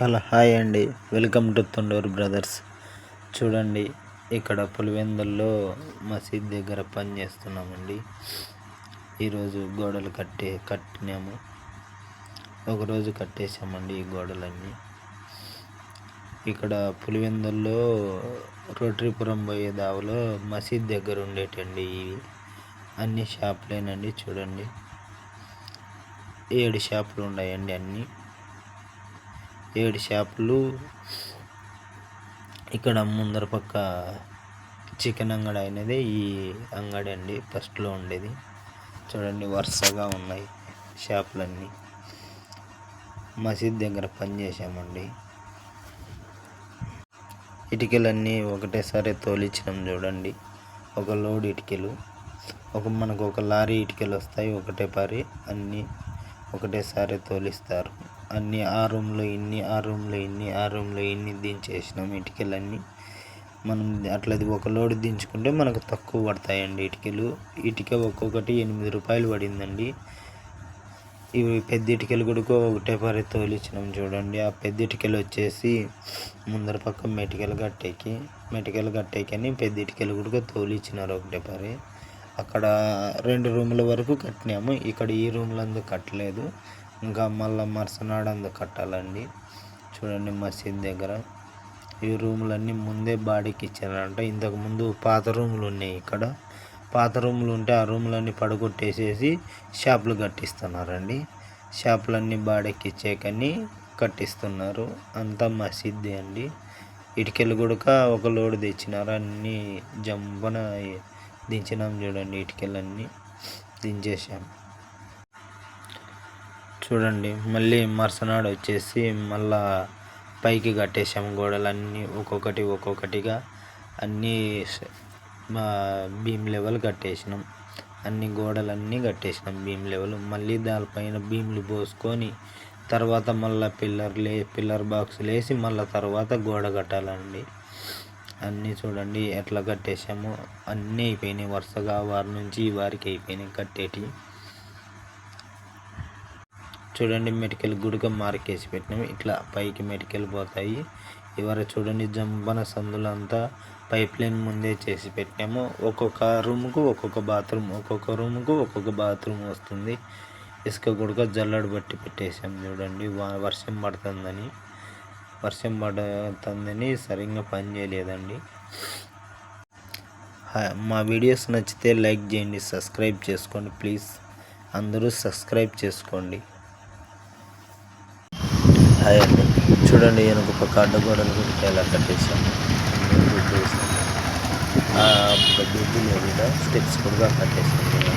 Hello hi అండి. Welcome to Tunduru brothers. చూడండి ఇక్కడ పులివెందుల్లో మసీద్ దగ్గర పని చేస్తున్నామండి. ఈరోజు గోడలు కట్టే కట్టినాము. ఒకరోజు కట్టేసామండి ఈ గోడలన్నీ. ఇక్కడ పులివెందుల్లో రోటరీపురం పోయే దావలో మసీద్ దగ్గర ఉండేటండి ఇవి. అన్ని షాపులేనండి చూడండి. ఏడు షాపులు ఉన్నాయండి అన్నీ. ఏడు షాపులు. ఇక్కడ ముందర పక్క చికెన్ అంగడి అయినదే ఈ అంగడి అండి. ఫస్ట్లో ఉండేది. చూడండి వరుసగా ఉన్నాయి షాపులన్నీ. మసీద్ దగ్గర పనిచేసామండి ఇటుకలన్నీ ఒకటేసారి తోలిచ్చినాం చూడండి. ఒక లోడ్ ఇటుకలు. ఒక మనకు ఒక లారీ ఇటుకలు వస్తాయి. ఒకటే పారి అన్నీ ఒకటేసారి తోలిస్తారు. అన్ని ఆ రూమ్లో ఇన్ని ఆ రూమ్లో ఇన్ని ఆ రూమ్లో ఇన్ని దించేసినాం. ఇటుకలన్నీ మనం అట్లది ఒక లోడ్ దించుకుంటే మనకు తక్కువ పడతాయండి ఇటుకలు. ఇటుక ఒక్కొక్కటి ఎనిమిది రూపాయలు పడిందండి. ఇవి పెద్ద ఇటుకలు కూడా ఒకటే పరి తోలిచ్చినాం చూడండి. ఆ పెద్ద ఇటుకలు వచ్చేసి ముందర పక్క మెటికలు కట్టేకి మెటికలు కట్టేకని పెద్ద ఇటుకలు కూడా తోలిచ్చినారు ఒకటే పరి. అక్కడ రెండు రూముల వరకు కట్టినాము. ఇక్కడ ఈ రూమ్లందు కట్టలేదు. ఇంకా మళ్ళీ మరుసనాడు అందుకు కట్టాలండి. చూడండి మసీద్ దగ్గర ఈ రూములన్నీ ముందే బాడీకి ఇచ్చారంట. ఇంతకుముందు పాత రూములు ఉన్నాయి ఇక్కడ. పాత రూములు ఉంటే ఆ రూములన్నీ పడగొట్టేసేసి షాపులు కట్టిస్తున్నారండి. షాపులన్నీ బాడీకి ఇచ్చేకని కట్టిస్తున్నారు. అంతా మసీద్దే అండి. ఇటుకలు కూడా ఒక లోడు తెచ్చినారు. అన్నీ జంపన దించినాం చూడండి ఇటుకలన్నీ దించేసాం చూడండి. మళ్ళీ మరుసనాడు వచ్చేసి మళ్ళా పైకి కట్టేసాము గోడలన్నీ ఒక్కొక్కటి ఒక్కొక్కటిగా. అన్నీ మా భీమ్ లెవెల్ కట్టేసినాం. అన్ని గోడలన్నీ కట్టేసినాం భీమ్ లెవెల్. మళ్ళీ దానిపైన భీమ్లు పోసుకొని తర్వాత మళ్ళీ పిల్లర్ లే పిల్లర్ బాక్స్ వేసి మళ్ళీ తర్వాత గోడ కట్టాలండి. అన్నీ చూడండి ఎట్లా కట్టేసామో అన్నీ అయిపోయినాయి వరుసగా. వారి నుంచి వారికి అయిపోయినాయి కట్టేటి చూడండి మెడికల్ గుడిగా మార్కేసి పెట్టినాము ఇట్లా పైకి మెడికల్ పోతాయి. ఇవర చూడండి జంబన సందులంతా పైప్ లైన్ ముందే చేసి పెట్టినాము. ఒక్కొక్క రూమ్కు ఒక్కొక్క బాత్రూమ్ ఒక్కొక్క రూమ్కు ఒక్కొక్క బాత్రూమ్ వస్తుంది. ఇసుక గుడక జల్లడు బట్టి పెట్టేసాం చూడండి. వర్షం పడుతుందని. వర్షం పడుతుందని సరిగ్గా పని చేయలేదండి. మా వీడియోస్ నచ్చితే లైక్ చేయండి సబ్స్క్రైబ్ చేసుకోండి ప్లీజ్. అందరూ సబ్స్క్రైబ్ చేసుకోండి. హాయ్ అండి చూడండి వెనుక పక్క అడ్డగోడలు కూడా ఎలా కట్టేసాము బ్రిడ్జ్ లేదు స్టెప్స్ కూడా కట్టేసాము